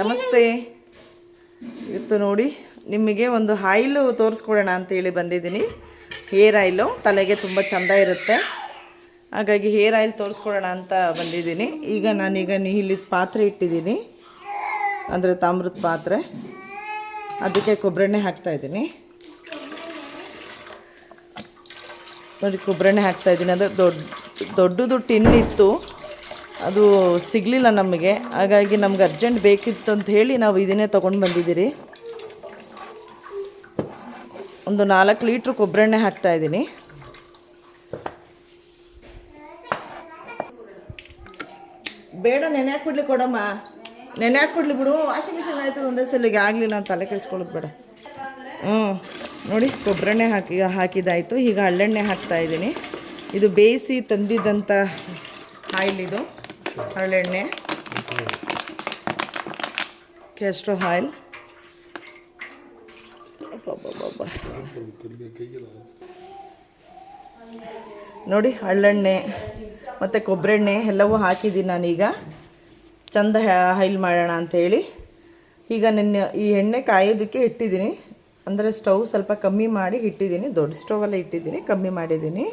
ನಮಸ್ತೆ. ಇವತ್ತು ನೋಡಿ ನಿಮಗೆ ಒಂದು ಆಯಿಲು ತೋರಿಸ್ಕೊಡೋಣ ಅಂತೇಳಿ ಬಂದಿದ್ದೀನಿ. ಹೇರ್ ಆಯಿಲು ತಲೆಗೆ ತುಂಬ ಚೆಂದ ಇರುತ್ತೆ. ಹಾಗಾಗಿ ಹೇರ್ ಆಯಿಲ್ ತೋರಿಸ್ಕೊಡೋಣ ಅಂತ ಬಂದಿದ್ದೀನಿ. ಈಗ ನಾನೀಗ ನೀಲಿ ಪಾತ್ರೆ ಇಟ್ಟಿದ್ದೀನಿ. ಅಂದರೆ ತಾಮ್ರದ ಪಾತ್ರೆ. ಅದಕ್ಕೆ ಕೊಬ್ಬರೆಣ್ಣೆ ಹಾಕ್ತಾಯಿದ್ದೀನಿ ನೋಡಿ, ಕೊಬ್ಬರೆಣ್ಣೆ ಹಾಕ್ತಾಯಿದ್ದೀನಿ ಅದು ದೊಡ್ಡ, ದೊಡ್ಡದು ಟಿನ್ ಇತ್ತು. ಅದು ಸಿಗಲಿಲ್ಲ ನಮಗೆ. ಹಾಗಾಗಿ ನಮ್ಗೆ ಅರ್ಜೆಂಟ್ ಬೇಕಿತ್ತು ಅಂತ ಹೇಳಿ ನಾವು ಇದನ್ನೇ ತೊಗೊಂಡು ಬಂದಿದ್ದೀರಿ. ಒಂದು ನಾಲ್ಕು ಲೀಟ್ರ್ ಕೊಬ್ಬರೆಣ್ಣೆ ಹಾಕ್ತಾಯಿದ್ದೀನಿ ಬೇಡ, ನೆನೆ ಹಾಕ್ಬಿಡ್ಲಿ ಕೊಡಮ್ಮ. ನೆನೆ ಹಾಕ್ಬಿಡ್ಲಿ ಬಿಡು. ವಾಷಿಂಗ್ ಮಿಷಿನ್ ಆಯಿತು ಒಂದೇ ಸಲಿಗೆ. ಆಗಲಿ, ನಾನು ತಲೆ ಕೆಡಿಸ್ಕೊಳ್ಳೋದು ಬೇಡ. ಹ್ಞೂ ನೋಡಿ ಕೊಬ್ಬರೆಣ್ಣೆ ಹಾಕಿ, ಹಾಕಿದಾಯಿತು. ಈಗ ಹಳ್ಳೆಣ್ಣೆ ಹಾಕ್ತಾ ಇದ್ದೀನಿ. ಇದು ಬೇಯಿಸಿ ತಂದಿದ್ದಂಥ ಆಯಿಲ್ ಇದು. ಹರಳೆಣ್ಣೆ ಕೆಸ್ಟ್ರೋ ಆಯಿಲ್. ನೋಡಿ, ಹಳ್ಳೆಣ್ಣೆ ಮತ್ತು ಕೊಬ್ಬರೆಣ್ಣೆ ಎಲ್ಲವೂ ಹಾಕಿದ್ದೀನಿ ನಾನೀಗ. ಚಂದ ಹೈಲ್ ಮಾಡೋಣ ಅಂಥೇಳಿ ಈಗ ನಿನ್ನೆ ಈ ಎಣ್ಣೆ ಕಾಯೋದಕ್ಕೆ ಇಟ್ಟಿದ್ದೀನಿ. ಅಂದರೆ ಸ್ಟವ್ ಸ್ವಲ್ಪ ಕಮ್ಮಿ ಮಾಡಿ ಇಟ್ಟಿದ್ದೀನಿ. ದೊಡ್ಡ ಸ್ಟವಲ್ಲೇ ಇಟ್ಟಿದ್ದೀನಿ, ಕಮ್ಮಿ ಮಾಡಿದ್ದೀನಿ.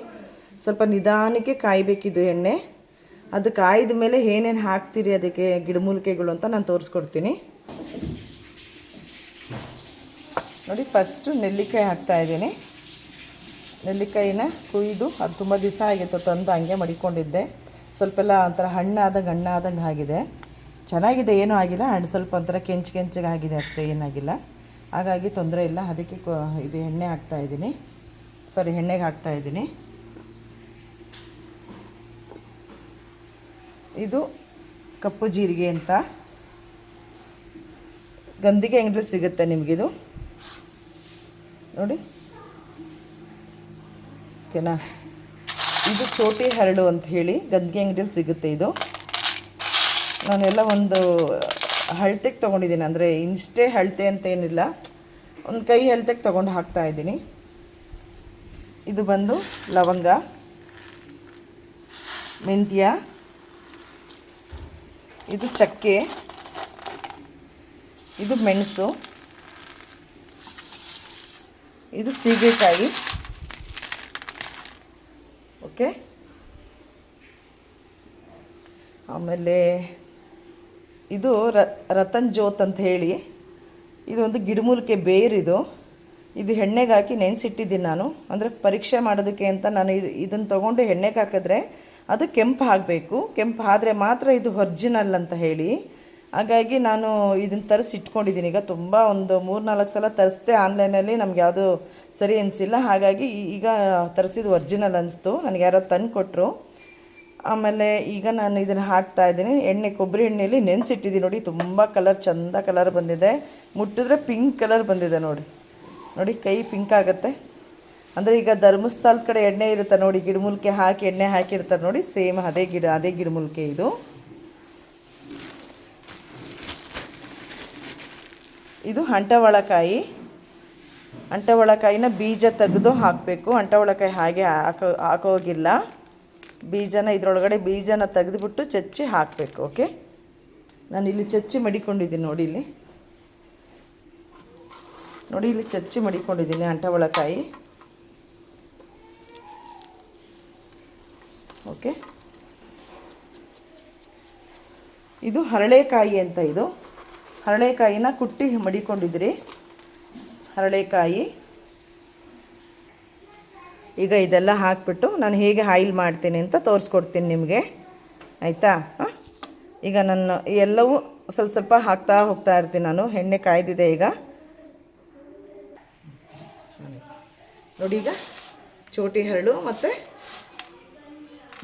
ಸ್ವಲ್ಪ ನಿಧಾನಕ್ಕೆ ಕಾಯಬೇಕಿದು ಎಣ್ಣೆ. ಅದು ಕಾಯ್ದ ಮೇಲೆ ಏನೇನು ಹಾಕ್ತೀರಿ ಅದಕ್ಕೆ ಗಿಡಮೂಲಿಕೆಗಳು ಅಂತ ನಾನು ತೋರಿಸ್ಕೊಡ್ತೀನಿ. ನೋಡಿ ಫಸ್ಟು ನೆಲ್ಲಿಕಾಯಿ ಹಾಕ್ತಾ ಇದ್ದೀನಿ. ನೆಲ್ಲಿಕಾಯಿನ ಕುಯ್ದು ಅದು ತುಂಬ ದಿವಸ ಆಗಿತ್ತು ತಂದು ಹಂಗೆ ಮಡಿಕೊಂಡಿದ್ದೆ. ಸ್ವಲ್ಪ ಎಲ್ಲ ಒಂಥರ ಹಣ್ಣಾದಂಗೆ ಹಣ್ಣಾದಂಗೆ ಆಗಿದೆ. ಚೆನ್ನಾಗಿದೆ, ಏನೂ ಆಗಿಲ್ಲ. ಹಣ್ಣು ಸ್ವಲ್ಪ ಒಂಥರ ಕೆಂಚು ಕೆಂಚಿಗೆ ಆಗಿದೆ ಅಷ್ಟೇ, ಏನಾಗಿಲ್ಲ. ಹಾಗಾಗಿ ತೊಂದರೆ ಇಲ್ಲ. ಅದಕ್ಕೆ ಇದು ಎಣ್ಣೆ ಹಾಕ್ತಾ ಇದ್ದೀನಿ. ಸಾರಿ ಎಣ್ಣೆಗೆ ಹಾಕ್ತಾ ಇದು ಕಪ್ಪು ಜೀರಿಗೆ ಅಂತ. ಗಂಧಿಗೆ ಅಂಗಡಿಲಿ ಸಿಗುತ್ತೆ ನಿಮಗಿದು. ನೋಡಿ. ಓಕೆನಾ? ಇದು ಚೋಟಿ ಹರಳು ಅಂತ ಹೇಳಿ ಗದ್ಗೆ ಅಂಗಡಿಯಲ್ಲಿ ಸಿಗುತ್ತೆ ಇದು. ನಾನೆಲ್ಲ ಒಂದು ಹಳ್ತೆಗೆ ತೊಗೊಂಡಿದ್ದೀನಿ. ಅಂದರೆ ಇಷ್ಟೇ ಹಳ್ತೆ ಅಂತ ಏನಿಲ್ಲ. ಒಂದು ಕೈ ಹಳ್ತೆಗೆ ತೊಗೊಂಡು ಹಾಕ್ತಾ ಇದ್ದೀನಿ. ಇದು ಬಂದು ಲವಂಗ, ಮೆಂತ್ಯ ಇದು ಚಕ್ಕೆ, ಇದು ಮೆಣಸು, ಇದು ಸೀಗೆಕಾಯಿ. ಓಕೆ? ಆಮೇಲೆ ಇದು ರತನ್ ಜೋತ್ ಅಂತ ಹೇಳಿ. ಇದು ಒಂದು ಗಿಡಮೂಲಿಕೆ ಬೇರಿದು ಇದು ಎಣ್ಣೆಗೆ ಹಾಕಿ ನೆನೆಸಿಟ್ಟಿದ್ದೀನಿ ನಾನು. ಅಂದರೆ ಪರೀಕ್ಷೆ ಮಾಡೋದಕ್ಕೆ ಅಂತ ನಾನು ಇದು, ಇದನ್ನು ತೊಗೊಂಡು ಎಣ್ಣೆಗೆ ಹಾಕಿದ್ರೆ ಅದು ಕೆಂಪು ಆಗಬೇಕು ಕೆಂಪು ಆದರೆ ಮಾತ್ರ ಇದು ಒರ್ಜಿನಲ್ ಅಂತ ಹೇಳಿ. ಹಾಗಾಗಿ ನಾನು ಇದನ್ನು ತರಿಸಿ ಇಟ್ಕೊಂಡಿದ್ದೀನಿ. ಈಗ ತುಂಬ ಒಂದು ಮೂರು ನಾಲ್ಕು ಸಲ ತರಿಸ್ದೆ ಆನ್ಲೈನಲ್ಲಿ ನಮ್ಗೆ ಯಾವುದು ಸರಿ ಅನಿಸಿಲ್ಲ. ಹಾಗಾಗಿ ಈಗ ತರಿಸಿದ್ದು ಒರ್ಜಿನಲ್ ಅನಿಸ್ತು. ನನಗೆ ಯಾರೋ ತಂದು ಕೊಟ್ಟರು ಆಮೇಲೆ ಈಗ ನಾನು ಇದನ್ನು ಹಾಕ್ತಾ ಇದ್ದೀನಿ. ಎಣ್ಣೆ, ಕೊಬ್ಬರಿ ಎಣ್ಣೆಯಲ್ಲಿ ನೆನೆಸಿಟ್ಟಿದ್ದೀನಿ ನೋಡಿ. ತುಂಬ ಕಲರ್ ಚಂದ ಕಲರ್ ಬಂದಿದೆ. ಮುಟ್ಟಿದ್ರೆ ಪಿಂಕ್ ಕಲರ್ ಬಂದಿದೆ ನೋಡಿ. ನೋಡಿ, ಕೈ ಪಿಂಕ್ ಆಗುತ್ತೆ. ಅಂದರೆ ಈಗ ಧರ್ಮಸ್ಥಳದ ಕಡೆ ಎಣ್ಣೆ ಇರುತ್ತೆ ನೋಡಿ ಗಿಡಮೂಲಿಕೆ ಹಾಕಿ ಎಣ್ಣೆ ಹಾಕಿರ್ತಾರೆ ನೋಡಿ ಸೇಮ್ ಅದೇ ಗಿಡ, ಅದೇ ಗಿಡಮೂಲಿಕೆ ಇದು. ಇದು ಅಂಟವಳಕಾಯಿ ಅಂಟವಳಕಾಯಿನ ಬೀಜ ತೆಗೆದು ಹಾಕಬೇಕು. ಅಂಟವಳಕಾಯಿ ಹಾಗೆ ಹಾಕೋ, ಹಾಕೋಗಿಲ್ಲ. ಬೀಜನ ಇದರೊಳಗಡೆ ಬೀಜನ ತೆಗೆದುಬಿಟ್ಟು ಚಚ್ಚಿ ಹಾಕಬೇಕು ಓಕೆ ನಾನು ಇಲ್ಲಿ ಚಚ್ಚಿ ಮಡಿಕೊಂಡಿದ್ದೀನಿ ನೋಡಿ ಇಲ್ಲಿ. ನೋಡಿ ಇಲ್ಲಿ ಚಚ್ಚಿ ಮಡಿಕೊಂಡಿದ್ದೀನಿ ಅಂಟವಳಕಾಯಿ ಓಕೆ. ಇದು ಹರಳೆಕಾಯಿ ಅಂತ ಇದು. ಹರಳೆಕಾಯಿನ ಕುಟ್ಟಿ ಮಡಿಕೊಂಡಿದ್ರಿ. ಹರಳೆಕಾಯಿ. ಈಗ ಇದೆಲ್ಲ ಹಾಕ್ಬಿಟ್ಟು ನಾನು ಹೇಗೆ ಆಯಿಲ್ ಮಾಡ್ತೀನಿ ಅಂತ ತೋರಿಸ್ಕೊಡ್ತೀನಿ ನಿಮಗೆ. ಆಯಿತಾ? ಈಗ ನಾನು ಎಲ್ಲವೂ ಸ್ವಲ್ಪ ಸ್ವಲ್ಪ ಹಾಕ್ತಾ ಹೋಗ್ತಾ ಇರ್ತೀನಿ ನಾನು. ಎಣ್ಣೆ ಕಾಯ್ದಿದೆ ಈಗ. ನೋಡಿ ಈಗ. ಚೋಟಿ ಹರಳು ಮತ್ತು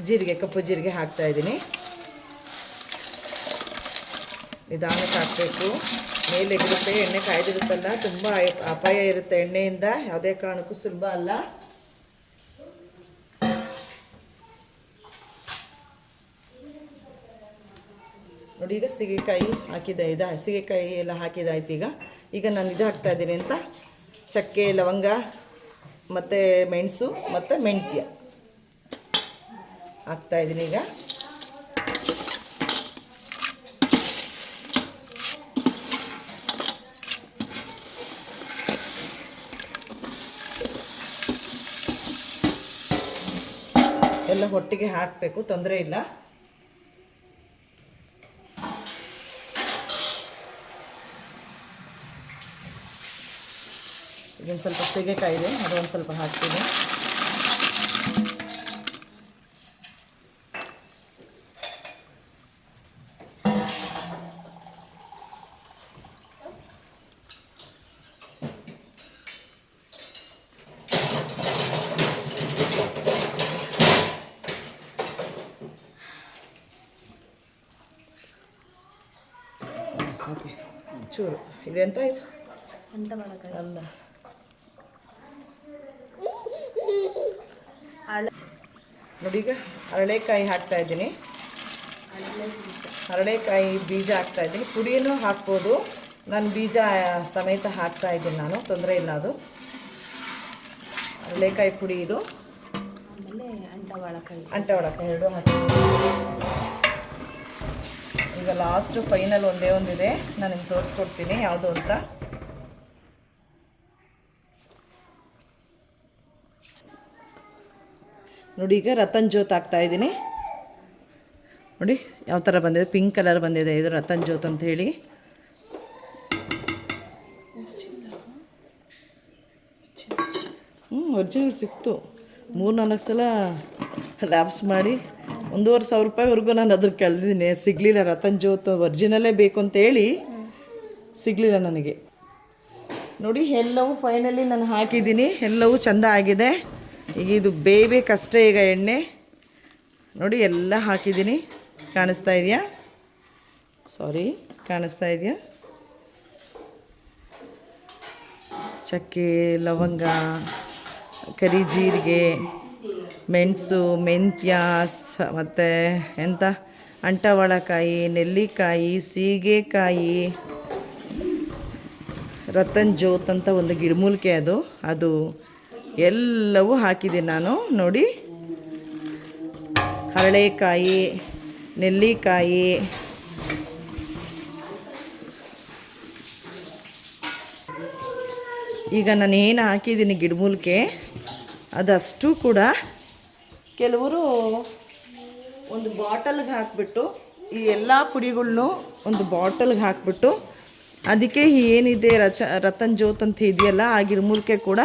ಜೀರಿಗೆ, ಕಪ್ಪು ಜೀರಿಗೆ ಹಾಕ್ತಾ ಇದ್ದೀನಿ. ನಿಧಾನಕ್ಕೆ ಹಾಕಬೇಕು ಮೇಲೆ ಇರುತ್ತೆ, ಎಣ್ಣೆ ಕಾಯ್ದಿರುತ್ತಲ್ಲ, ತುಂಬ ಅಪಾಯ ಇರುತ್ತೆ ಎಣ್ಣೆಯಿಂದ. ಯಾವುದೇ ಕಾರಣಕ್ಕೂ ಸುಲಭ ಅಲ್ಲ. ನೋಡಿ, ಈಗ ಸೀಗೆಕಾಯಿ ಹಾಕಿದೆ ಇದು ಸೀಗೆಕಾಯಿ ಎಲ್ಲ ಹಾಕಿದಾಯ್ತು ಈಗ. ಈಗ ನಾನು ಇದು ಹಾಕ್ತಾ ಇದ್ದೀನಿ ಅಂತ. ಚಕ್ಕೆ, ಲವಂಗ, ಮತ್ತು ಮೆಣಸು, ಮತ್ತು ಮೆಂತ್ಯ. ಹಾಕ್ತಾ ಇದ್ದೀನಿ ಈಗ. ಎಲ್ಲ ಹೊಟ್ಟಿಗೆ ಹಾಕಬೇಕು, ತೊಂದರೆ ಇಲ್ಲ. ಇದೊಂದು ಸ್ವಲ್ಪ ಸೀಗೆಕಾಯಿ ಇದೆ, ಅದೊಂದು ಸ್ವಲ್ಪ ಹಾಕ್ತೀನಿ. ಓಕೆ. ಚೂರು. ಇದೆಂತ ಇದು? ಅಂತ ಮಾಡಕ್ಕೆ ಅಲ್ಲ. ಹಳೆ ನೋಡಿ ಈಗ ಹರಳೆಕಾಯಿ ಹಾಕ್ತಾ ಇದ್ದೀನಿ. ಹರಳೆಕಾಯಿ ಬೀಜ ಹಾಕ್ತಾ ಇದ್ದೀನಿ. ಪುಡಿಯನ್ನು ಹಾಕ್ಬೋದು. ನಾನು ಬೀಜ ಸಮೇತ ಹಾಕ್ತಾ ಇದ್ದೀನಿ ನಾನು. ತೊಂದರೆ ಇಲ್ಲ ಅದು. ಹರಳೆಕಾಯಿ ಪುಡಿ ಇದು. ಆಮೇಲೆ ಅಂಟವಾಳಕಾಯಿ. ಅಂಟವಾಳಕಾಯಿ ಎರಡು ಹಾಕ್ತೀನಿ ಈಗ ಲಾಸ್ಟ್ ಫೈನಲ್ ಒಂದೇ ಒಂದಿದೆ. ನಾನು ನಿಮ್ಗೆ ತೋರಿಸ್ಕೊಡ್ತೀನಿ ಯಾವುದು ಅಂತ. ನೋಡಿ, ಈಗ ರತನ್ ಜ್ಯೋತ್ ಆಗ್ತಾ ಇದ್ದೀನಿ. ನೋಡಿ, ಯಾವ ಥರ ಬಂದಿದೆ? ಪಿಂಕ್ ಕಲರ್ ಬಂದಿದೆ ಇದು ರತನ್ ಜ್ಯೋತ್ ಅಂತ ಹೇಳಿ. ಹ್ಞೂ ಒರಿಜಿನಲ್ ಸಿಕ್ತು. ಮೂರು ನಾಲ್ಕು ಸಲ ಲ್ಯಾಬ್ಸ್ ಮಾಡಿ ಒಂದೂವರೆ ಸಾವಿರ ರೂಪಾಯಿವರೆಗೂ ನಾನು ಅದ್ರ ಕಳೆದಿದ್ದೀನಿ. ಸಿಗಲಿಲ್ಲ, ರತನ್ ಜೋತ್ ಒರಿಜಿನಲ್ಲೇ ಬೇಕು ಅಂತೇಳಿ ಸಿಗಲಿಲ್ಲ ನನಗೆ. ನೋಡಿ, ಎಲ್ಲವೂ ಫೈನಲಿ ನಾನು ಹಾಕಿದ್ದೀನಿ. ಎಲ್ಲವೂ ಚೆಂದ ಆಗಿದೆ. ಈಗ ಇದು ಬೇಯಬೇಕಷ್ಟೇ ಈಗ ಎಣ್ಣೆ. ನೋಡಿ, ಎಲ್ಲ ಹಾಕಿದ್ದೀನಿ. ಕಾಣಿಸ್ತಾ ಇದೆಯಾ? ಸಾರಿ ಕಾಣಿಸ್ತಾ ಇದೆಯಾ? ಚಕ್ಕೆ, ಲವಂಗ, ಕರಿ ಜೀರಿಗೆ ಮೆಣಸು, ಮೆಂತ್ಯ, ಸ, ಮತ್ತು ಎಂಥ ಅಂಟವಾಳಕಾಯಿ, ನೆಲ್ಲಿಕಾಯಿ, ಸೀಗೆಕಾಯಿ ರತನ್ ಜೋತ್ ಅಂತ ಒಂದು ಗಿಡಮೂಲಿಕೆ ಅದು. ಅದು ಎಲ್ಲವೂ ಹಾಕಿದ್ದೀನಿ ನಾನು, ನೋಡಿ. ಹರಳೆಕಾಯಿ, ನೆಲ್ಲಿಕಾಯಿ, ಈಗ ನಾನು ಏನು ಹಾಕಿದ್ದೀನಿ ಗಿಡಮೂಲಿಕೆ, ಅದಷ್ಟು ಕೂಡ ಕೆಲವರು ಒಂದು ಬಾಟಲ್ಗೆ ಹಾಕಿಬಿಟ್ಟು ಈ ಎಲ್ಲ ಪುಡಿಗಳ್ನು ಒಂದು ಬಾಟಲ್ಗೆ ಹಾಕಿಬಿಟ್ಟು ಅದಕ್ಕೆ ಏನಿದೆ ರಚ ರತನ್ ಜ್ಯೋತ್ ಅಂತ ಇದೆಯಲ್ಲ ಆ ಮೂಲಕೆ ಕೂಡ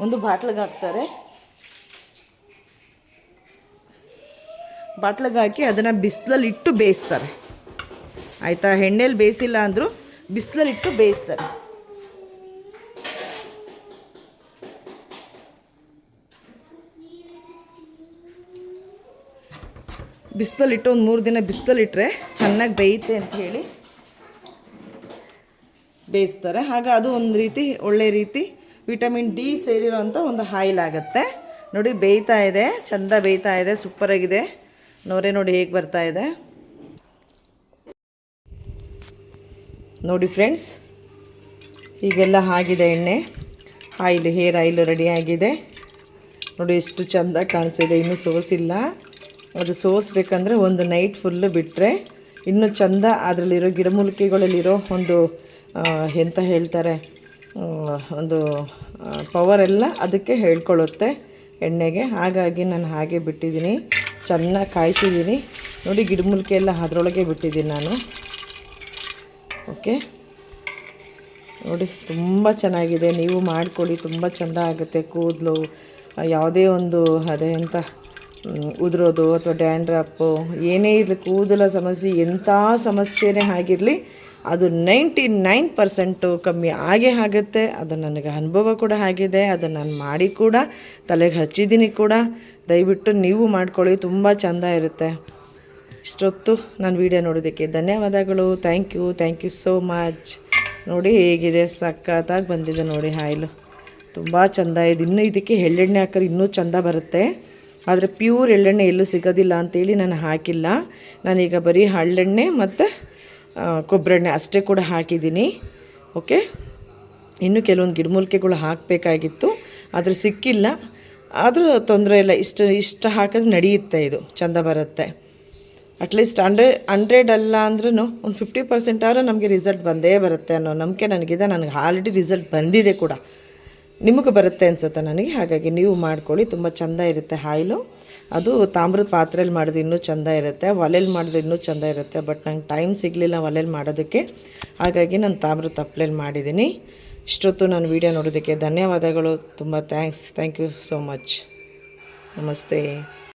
ಒಂದು ಬಾಟ್ಲಿಗೆ ಹಾಕ್ತಾರೆ. ಬಾಟ್ಲಿಗೆ ಹಾಕಿ ಅದನ್ನು ಬಿಸಿಲಲ್ಲಿ ಇಟ್ಟು ಬೇಯಿಸ್ತಾರೆ. ಆಯಿತಾ? ಎಣ್ಣೆಲಿ ಬೇಯಿಸಿಲ್ಲ ಅಂದರೂ ಬಿಸಿಲಲ್ಲಿ ಇಟ್ಟು ಬೇಯಿಸ್ತಾರೆ. ಬಿಸಿಲಲ್ಲಿಟ್ಟು ಒಂದು ಮೂರು ದಿನ ಬಿಸಿಲಲ್ಲಿಟ್ಟರೆ ಚೆನ್ನಾಗಿ ಬೇಯುತ್ತೆ ಅಂತ ಹೇಳಿ ಬೇಯಿಸ್ತಾರೆ. ಆಗ ಅದು ಒಂದು ರೀತಿ, ಒಳ್ಳೆ ರೀತಿ ವಿಟಮಿನ್ ಡಿ ಸೇರಿರೋಂಥ ಒಂದು ಆಯಿಲ್ ಆಗುತ್ತೆ. ನೋಡಿ, ಬೇಯ್ತಾ ಇದೆ, ಚೆಂದ ಬೇಯ್ತಾ ಇದೆ ಸೂಪರಾಗಿದೆ ನೋರೆ ನೋಡಿ ಹೇಗೆ ಬರ್ತಾ ಇದೆ. ನೋಡಿ ಫ್ರೆಂಡ್ಸ್ ಈಗೆಲ್ಲ ಆಗಿದೆ ಎಣ್ಣೆ. ಆಯಿಲ್ ಹೇರ್ ಆಯಿಲ್ ರೆಡಿಯಾಗಿದೆ ನೋಡಿ, ಎಷ್ಟು ಚೆಂದ ಕಾಣಿಸಿದೆ, ಇನ್ನೂ ಸೋಸಿಲ್ಲ. ಅದು ಸೋಸ್ಬೇಕಂದ್ರೆ ಒಂದು ನೈಟ್ ಫುಲ್ಲು ಬಿಟ್ಟರೆ ಇನ್ನೂ ಚೆಂದ ಅದರಲ್ಲಿರೋ ಗಿಡಮೂಲಿಕೆಗಳಲ್ಲಿರೋ ಒಂದು ಎಂತ ಹೇಳ್ತಾರೆ ಒಂದು ಪವರ್ ಎಲ್ಲ ಅದಕ್ಕೆ ಹೇಳ್ಕೊಳ್ಳುತ್ತೆ ಎಣ್ಣೆಗೆ. ಹಾಗಾಗಿ ನಾನು ಹಾಗೆ ಬಿಟ್ಟಿದ್ದೀನಿ. ಚೆನ್ನಾಗಿ ಕಾಯಿಸಿದ್ದೀನಿ. ನೋಡಿ ಗಿಡಮೂಲಿಕೆ ಎಲ್ಲ ಅದರೊಳಗೆ ಬಿಟ್ಟಿದ್ದೀನಿ ನಾನು. ಓಕೆ ನೋಡಿ ತುಂಬ ಚೆನ್ನಾಗಿದೆ. ನೀವು ಮಾಡಿಕೊಳ್ಳಿ. ತುಂಬ ಚೆಂದ ಆಗುತ್ತೆ. ಕೂದಲು ಯಾವುದೇ ಒಂದು ಅದೇ ಅಂತ ಉದುರೋದು ಅಥವಾ ಡ್ಯಾಂಡ್ರಪ್ಪು ಏನೇ ಇರಲಿ, ಕೂದಲ ಸಮಸ್ಯೆ, ಎಂಥ ಸಮಸ್ಯೆನೇ ಆಗಿರಲಿ, ಅದು ನೈಂಟಿ ನೈನ್ ಪರ್ಸೆಂಟು ಕಮ್ಮಿ ಆಗೇ ಆಗುತ್ತೆ. ಅದು ನನಗೆ ಅನುಭವ ಕೂಡ ಆಗಿದೆ. ಅದನ್ನು ನಾನು ಮಾಡಿ ಕೂಡ, ತಲೆಗೆ ಹಚ್ಚಿದ್ದೀನಿ ಕೂಡ. ದಯವಿಟ್ಟು ನೀವು ಮಾಡ್ಕೊಳ್ಳಿ, ತುಂಬ ಚೆಂದ ಇರುತ್ತೆ. ಇಷ್ಟೊತ್ತು ನಾನು ವಿಡಿಯೋ ನೋಡೋದಕ್ಕೆ ಧನ್ಯವಾದಗಳು. Thank you thank you so much ನೋಡಿ ಹೇಗಿದೆ, ಸಖತ್ತಾಗಿ ಬಂದಿದೆ ನೋಡಿ ಹಾಯ್ಲು ತುಂಬ ಚೆಂದ ಇದೆ. ಇನ್ನೂ ಇದಕ್ಕೆ ಎಳ್ಳೆಣ್ಣೆ ಹಾಕಿದ್ರೆ ಇನ್ನೂ ಚೆಂದ ಬರುತ್ತೆ. ಆದರೆ ಪ್ಯೂರ್ ಎಳ್ಳೆಣ್ಣೆ ಎಲ್ಲೂ ಸಿಗೋದಿಲ್ಲ ಅಂತೇಳಿ ನಾನು ಹಾಕಿಲ್ಲ. ನಾನೀಗ ಬರೀ ಹಳ್ಳೆಣ್ಣೆ ಮತ್ತು ಕೊಬ್ಬರೆಣ್ಣೆ ಅಷ್ಟೇ ಕೂಡ ಹಾಕಿದ್ದೀನಿ. ಓಕೆ ಇನ್ನು ಕೆಲವೊಂದು ಗಿಡಮೂಲಿಕೆಗಳು ಹಾಕಬೇಕಾಗಿತ್ತು. ಆದರೆ ಸಿಕ್ಕಿಲ್ಲ. ಆದರೂ ತೊಂದರೆ ಇಲ್ಲ. ಇಷ್ಟು ಇಷ್ಟು ಹಾಕಿದ್ರೆ ನಡೆಯುತ್ತೆ ಇದು. ಚೆಂದ ಬರುತ್ತೆ. ಅಟ್ಲೀಸ್ಟ್ ಹಂಡ್ರೆಡ್ ಹಂಡ್ರೆಡ್ ಅಲ್ಲ ಅಂದ್ರೂ ಒಂದು ಫಿಫ್ಟಿ ಪರ್ಸೆಂಟ್ ಆದರೂ ನಮಗೆ ರಿಸಲ್ಟ್ ಬಂದೇ ಬರುತ್ತೆ ಅನ್ನೋ ನಂಬಿಕೆ ನನಗಿದೆ. ನನಗೆ ಆಲ್ರೆಡಿ ರಿಸಲ್ಟ್ ಬಂದಿದೆ ಕೂಡ. ನಿಮಗೆ ಬರುತ್ತೆ ಅನ್ಸುತ್ತೆ ನನಗೆ. ಹಾಗಾಗಿ ನೀವು ಮಾಡ್ಕೊಳ್ಳಿ, ತುಂಬ ಚೆಂದ ಇರುತ್ತೆ ಆಯಿಲು ಅದು ತಾಮ್ರದ ಪಾತ್ರೆಯಲ್ಲಿ ಮಾಡಿದ್ರೆ ಇನ್ನೂ ಚೆಂದ ಇರುತ್ತೆ ಒಲೆಯಲ್ಲಿ ಮಾಡಿದ್ರೆ ಇನ್ನೂ ಚೆಂದ ಇರುತ್ತೆ, ಬಟ್ ನಂಗೆ ಟೈಮ್ ಸಿಗಲಿಲ್ಲ ಒಲೆಯಲ್ಲಿ ಮಾಡೋದಕ್ಕೆ. ಹಾಗಾಗಿ ನಾನು ತಾಮ್ರದ ತಪ್ಪಲೆಯಲ್ಲಿ ಮಾಡಿದ್ದೀನಿ. ಇಷ್ಟೊತ್ತು ನಾನು ವೀಡಿಯೋ ನೋಡೋದಕ್ಕೆ ಧನ್ಯವಾದಗಳು, ತುಂಬ thanks, thank you so much. ನಮಸ್ತೆ.